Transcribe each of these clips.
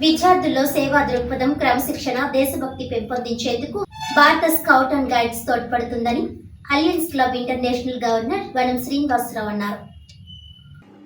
విద్యార్థుల్లో సేవా దృక్పథం క్రమశిక్షణ దేశభక్తి పెంపొందించేందుకు భారత scout and guides తోడ్పడుతుందని alliance club international governor Vanam Srinivasarao అన్నారు.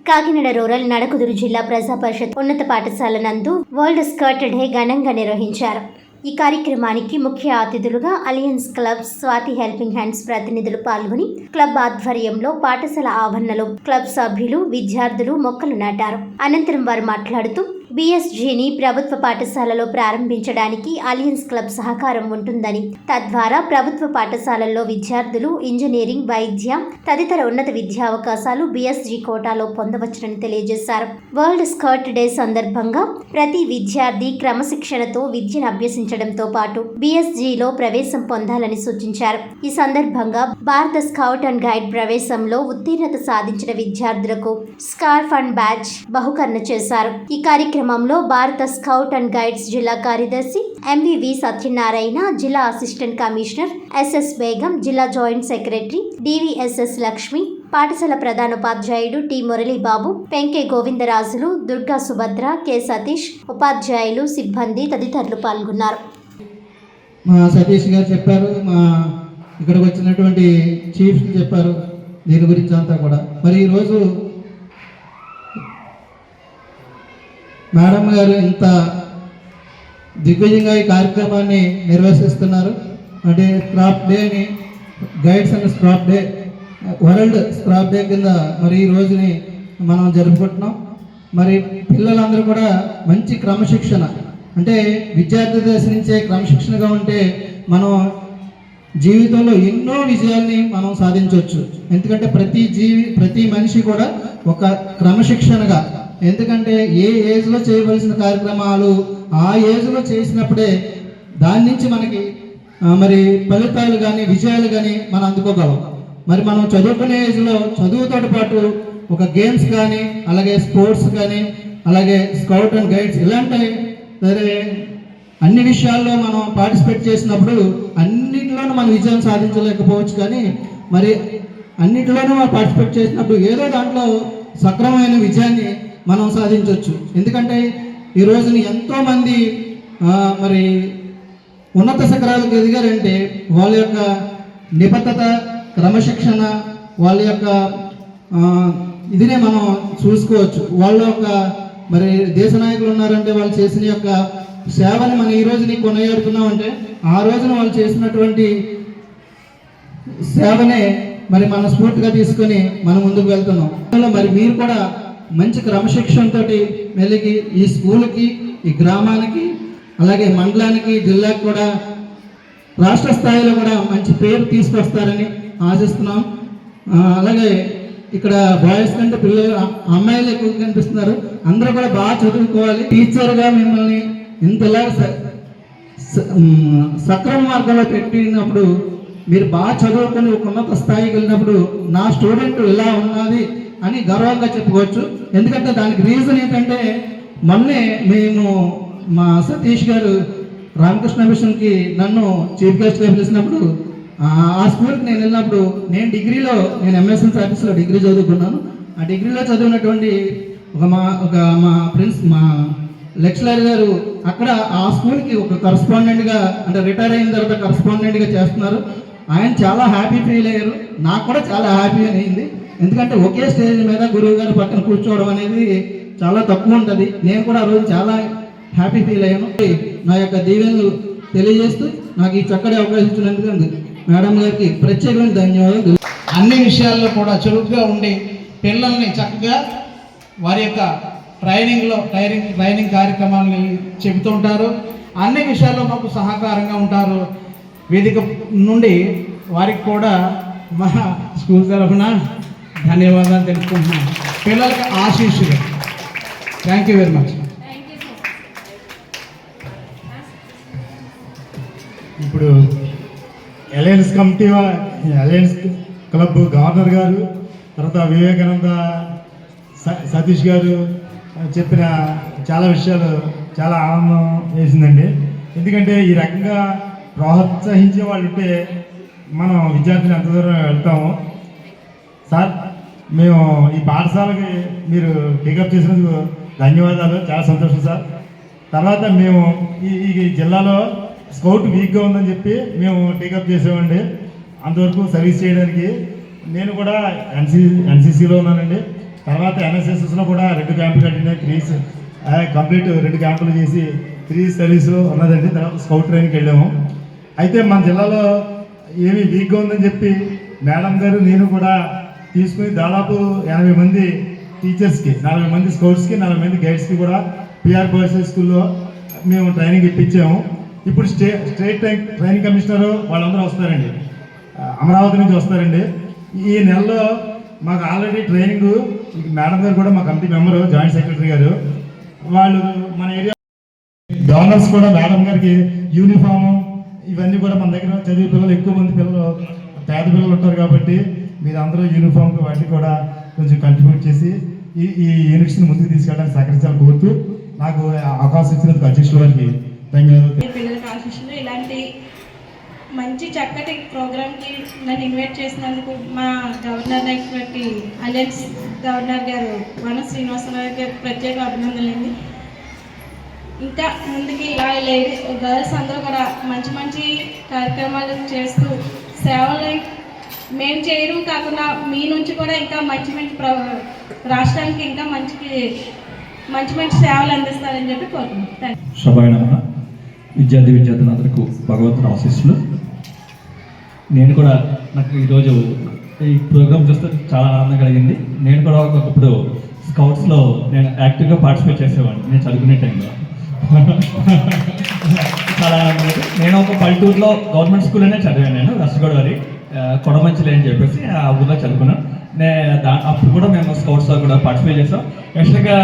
కాకినాడ రూరల్ నడకుదురు జిల్లా ప్రజా పరిషత్ ఉన్నత పాఠశాల నందు వరల్డ్ స్కర్ట్ డే ఘనంగా నిర్వహించారు. ఈ కార్యక్రమానికి ముఖ్య అతిథులుగా alliance club Swathi helping hands ప్రతినిధులు పాల్గొని క్లబ్ ఆధ్వర్యంలో పాఠశాల ఆవరణలో క్లబ్ సభ్యులు విద్యార్థులు మొక్కలు నాటారు. అనంతరం వారు మాట్లాడుతూ బీఎస్జీని ప్రభుత్వ పాఠశాలలో ప్రారంభించడానికి అలియన్స్ క్లబ్ సహకారం ఉంటుందని తద్వారా ప్రభుత్వ పాఠశాలల్లో విద్యార్థులు ఇంజనీరింగ్ వైద్య తదితర ఉన్నత విద్యా అవకాశాలు బీఎస్జీ కోటాలో పొందవచ్చునని తెలియజేశారు. వరల్డ్ స్కర్ట్ డే సందర్భంగా ప్రతి విద్యార్థి క్రమశిక్షణతో విద్యను అభ్యసించడంతో పాటు బీఎస్జీలో ప్రవేశం పొందాలని సూచించారు. ఈ సందర్భంగా భారత స్కౌట్ అండ్ గైడ్ ప్రవేశంలో ఉత్తీర్ణత సాధించిన విద్యార్థులకు స్కార్ఫ్ అండ్ బ్యాచ్ బహుకరణ చేశారు. ఈ కార్యక్రమం కార్యక్రమంలో భారత స్కౌట్ అండ్ గైడ్స్ జిల్లా కార్యదర్శి ఎంవివి సత్యనారాయణ జిల్లా అసిస్టెంట్ కమిషనర్ ఎస్ఎస్ బేగం జిల్లా జాయింట్ సెక్రటరీ డివిఎస్ఎస్ లక్ష్మి పాఠశాల ప్రధానోపాధ్యాయుడు టి మురళీబాబు పెంకే గోవిందరాజులు దుర్గా సుభద్ర కె సతీష్ ఉపాధ్యాయులు సిబ్బంది తదితరులు పాల్గొన్నారు. మా సతీష్ గారు చెప్పారు మా ఇక్కడికి వచ్చినటువంటి చీఫ్ చెప్పారు దీని గురించి అంతా కూడా. మరి ఈరోజు మేడం గారు ఇంత దిగ్విజయంగా ఈ కార్యక్రమాన్ని నిర్వహిస్తున్నారు. అంటే స్క్రాప్ డేని guides and scrap day world scrap day కింద మరి ఈ రోజుని మనం జరుపుకుంటున్నాం. మరి పిల్లలందరూ కూడా మంచి క్రమశిక్షణ అంటే విద్యార్థి దశ నుంచే క్రమశిక్షణగా ఉంటే మనం జీవితంలో ఎన్నో విజయాల్ని మనం సాధించవచ్చు. ఎందుకంటే ప్రతి జీవి ప్రతి మనిషి కూడా ఒక క్రమశిక్షణగా ఎందుకంటే ఏ ఏజ్లో చేయవలసిన కార్యక్రమాలు ఆ ఏజ్లో చేసినప్పుడే దాని నుంచి మనకి మరి ఫలితాలు కానీ విజయాలు కానీ మనం అందుకోగలం. మరి మనం చదువుకునే ఏజ్లో చదువుతో పాటు ఒక గేమ్స్ కానీ అలాగే స్పోర్ట్స్ కానీ అలాగే స్కౌట్ అండ్ గైడ్స్ ఇలాంటి సరే అన్ని విషయాల్లో మనం పార్టిసిపేట్ చేసినప్పుడు అన్నింటిలోనూ మనం విజయం సాధించలేకపోవచ్చు కానీ మరి అన్నింటిలోనూ మనం పార్టిసిపేట్ చేసినప్పుడు ఏదో దాంట్లో సక్రమమైన విజయాన్ని మనం సాధించవచ్చు ఎందుకంటే ఈ రోజున ఎంతోమంది మరి ఉన్నత శిఖరాలకు ఎదిగారంటే వాళ్ళ యొక్క నిబద్ధత క్రమశిక్షణ వాళ్ళ యొక్క ఇదినే మనం చూసుకోవచ్చు. వాళ్ళ యొక్క మరి దేశ నాయకులు ఉన్నారంటే వాళ్ళు చేసిన యొక్క సేవని మనం ఈ రోజుని కొనయాడుతున్నామంటే ఆ రోజున వాళ్ళు చేసినటువంటి సేవనే మరి మన స్ఫూర్తిగా తీసుకొని మనం ముందుకు వెళ్తున్నాం. అందులో మరి మీరు కూడా మంచి క్రమశిక్షణతో మెలిగి ఈ స్కూల్కి ఈ గ్రామానికి అలాగే మండలానికి జిల్లాకి కూడా రాష్ట్ర స్థాయిలో కూడా మంచి పేరు తీసుకొస్తారని ఆశిస్తున్నాం. అలాగే ఇక్కడ బాయ్స్ కంటే పిల్లలు అమ్మాయిలు ఎక్కువ కనిపిస్తున్నారు. అందరూ కూడా బాగా చదువుకోవాలి. టీచర్గా మిమ్మల్ని ఇంతలా స- స- సక్రమ మార్గంలో పెట్టినప్పుడు మీరు బాగా చదువుకొని ఒక ఉన్నత స్థాయికి వెళ్ళినప్పుడు నా స్టూడెంట్ ఇలా ఉన్నది అని గర్వంగా చెప్పుకోవచ్చు. ఎందుకంటే దానికి రీజన్ ఏంటంటే మొన్నే మేము మా సతీష్ గారు రామకృష్ణ మిషన్కి నన్ను చీఫ్ గెస్ట్గా పిలిచినప్పుడు ఆ స్కూల్కి నేను వెళ్ళినప్పుడు నేను డిగ్రీలో నేను ఎంఎస్ఎన్ ఆఫీస్లో డిగ్రీ చదువుకున్నాను. ఆ డిగ్రీలో చదివినటువంటి ఒక మా ఒక మా ప్రిన్స్ మా లెక్చరర్ గారు అక్కడ ఆ స్కూల్కి ఒక కరస్పాండెంట్గా అంటే రిటైర్ అయిన తర్వాత కరస్పాండెంట్గా చేస్తున్నారు. ఆయన చాలా హ్యాపీ ఫీల్ అయ్యారు. నాకు కూడా చాలా హ్యాపీ అయింది ఎందుకంటే ఒకే స్టేజ్ మీద గురువు గారి పక్కన కూర్చోవడం అనేది చాలా తక్కువ ఉంటుంది. నేను కూడా ఆ రోజు చాలా హ్యాపీ ఫీల్ అయ్యాను. నా యొక్క దీవెనలు తెలియజేస్తూ నాకు ఈ చక్కటి అవకాశం ఇచ్చినందుకు మేడం గారికి ప్రత్యేకమైన ధన్యవాదాలు. అన్ని విషయాల్లో కూడా చురుగ్గా ఉండి పిల్లల్ని చక్కగా వారి యొక్క ట్రైనింగ్లో ట్రైనింగ్ ట్రైనింగ్ కార్యక్రమాలని చెబుతుంటారు అన్ని విషయాల్లో మాకు సహకారంగా ఉంటారు. వేదిక నుండి వారికి కూడా మా స్కూల్ తరఫున ధన్యవాదాలు తెలుపుకుంటున్నాను. పిల్లలకి ఆశీస్సులు. థ్యాంక్ యూ వెరీ మచ్ ఇప్పుడు alliance committee alliance club governor గారు తర్వాత వివేకానంద స- సతీష్ గారు చెప్పిన చాలా విషయాలు చాలా ఆనందం వేసిందండి. ఎందుకంటే ఈ రకంగా ప్రోత్సహించే వాళ్ళు ఉంటే మనం విద్యార్థులు ఎంత దూరం వెళ్తాము సార్ మేము ఈ పాఠశాలకి మీరు పికప్ చేసినందుకు ధన్యవాదాలు. చాలా సంతోషం సార్. తర్వాత మేము ఈ ఈ జిల్లాలో స్కౌట్ వీక్గా ఉందని చెప్పి మేము టేకప్ చేసామండి. అంతవరకు సర్వీస్ చేయడానికి నేను కూడా ఎన్సీ ఎన్సీసీలో ఉన్నానండి. తర్వాత ఎన్ఎస్ఎస్ఎస్లో కూడా రెండు క్యాంపులు కట్టిన త్రీ కంప్లీట్ రెండు క్యాంపులు చేసి త్రీ సర్వీస్లో ఉన్నదండి. తర్వాత స్కౌట్ ట్రైన్కి వెళ్ళాము. అయితే మన జిల్లాలో ఏమి వీక్గా ఉందని చెప్పి మేడం గారు నేను కూడా తీసుకుని దాదాపు ఎనభై మంది టీచర్స్కి నలభై మంది స్కౌట్స్కి నలభై మంది గైడ్స్కి కూడా పిఆర్ బాయ్స్ స్కూల్లో మేము ట్రైనింగ్ ఇప్పించాము. ఇప్పుడు స్టే స్టేట్ ట్రైనింగ్ కమిషనర్ వాళ్ళందరూ వస్తారండి. అమరావతి నుంచి వస్తారండి. ఈ నెలలో మాకు ఆల్రెడీ ట్రైనింగ్ మేడం గారు కూడా మా కమిటీ మెంబరు జాయింట్ సెక్రటరీ గారు. వాళ్ళు మన ఏరియా గవర్నర్స్ కూడా మేడం గారికి యూనిఫాము ఇవన్నీ కూడా మన దగ్గర చదివే పిల్లలు ఎక్కువ మంది పిల్లలు పేద పిల్లలు ఉంటారు కాబట్టి మీరు అందరూ యూనిఫామ్ వాటికి కూడా కొంచెం కంట్రిబ్యూట్ చేసి ఈ ఈ యూనిట్స్ని ముందుకు తీసుకెళ్ళడానికి సహకరించాలని కోరుతూ నాకు అవకాశం ఇచ్చినందుకు అధ్యక్షుల వారికి ధన్యవాదాలు. పిల్లలకు ఇలాంటి మంచి చక్కటి ప్రోగ్రామ్కి నన్ను ఇన్వైట్ చేసినందుకు మా గవర్నర్ అయినటువంటి అలయన్స్ గవర్నర్ గారు వన శ్రీనివాసరావు గారు ప్రత్యేక అభినందనలండి. ఇంకా ముందుకి ఇలా లేడీ గర్ల్స్ అందరూ కూడా మంచి మంచి కార్యక్రమాలు చేస్తూ సేవలు మేము చేయడం కాకుండా మీ నుంచి కూడా ఇంకా మంచి మంచి ప్ర రాష్ట్రానికి ఇంకా మంచి మంచి మంచి సేవలు అందిస్తారని చెప్పి కోరుకుంటున్నాను విద్యార్థి విద్యార్థి విద్యార్థులందరికీ భగవంతుని ఆశీస్సులు. నేను కూడా నాకు ఈరోజు ఈ ప్రోగ్రామ్ చూస్తే చాలా ఆనందం కలిగింది. నేను కూడా ఒకప్పుడు స్కౌట్స్లో నేను యాక్టివ్గా పార్టిసిపేట్ చేసేవాడిని. నేను చదువుకునే టైంలో. చాలా ఆనందం నేను ఒక పల్లెటూరులో గవర్నమెంట్ స్కూల్లోనే చదివాను నేను వెస్ట్ గోదావరి కొడమంచిలే అని చెప్పేసి ఆ ఊళ్ళో చదువుకున్నాం. నే దా అప్పుడు కూడా మేము స్కౌట్స్లో కూడా పార్టిసిపేట్ చేసాం. యాక్చువల్గా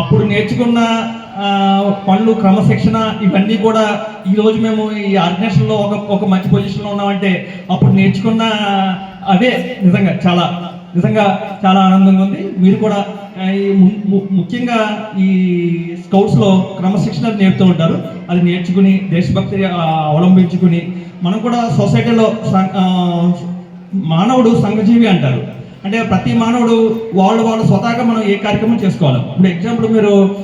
అప్పుడు నేర్చుకున్న పనులు క్రమశిక్షణ ఇవన్నీ కూడా ఈరోజు మేము ఈ ఆర్గనైజేషన్లో ఒక ఒక మంచి పొజిషన్లో ఉన్నామంటే అప్పుడు నేర్చుకున్న అదే నిజంగా చాలా నిజంగా చాలా ఆనందంగా ఉంది. మీరు కూడా ఈ ము- ము- ముఖ్యంగా ఈ స్కౌట్స్లో క్రమశిక్షణ నేర్పుతూ ఉంటారు. అది నేర్చుకుని దేశభక్తి అవలంబించుకుని మనం కూడా సొసైటీలో మానవుడు సంఘజీవి అంటారు. అంటే ప్రతి మానవుడు వాళ్ళు వాళ్ళు స్వతహాగా మనం ఏ కార్యక్రమం చేసుకోవాలి? ఇప్పుడు ఎగ్జాంపుల్ మీరు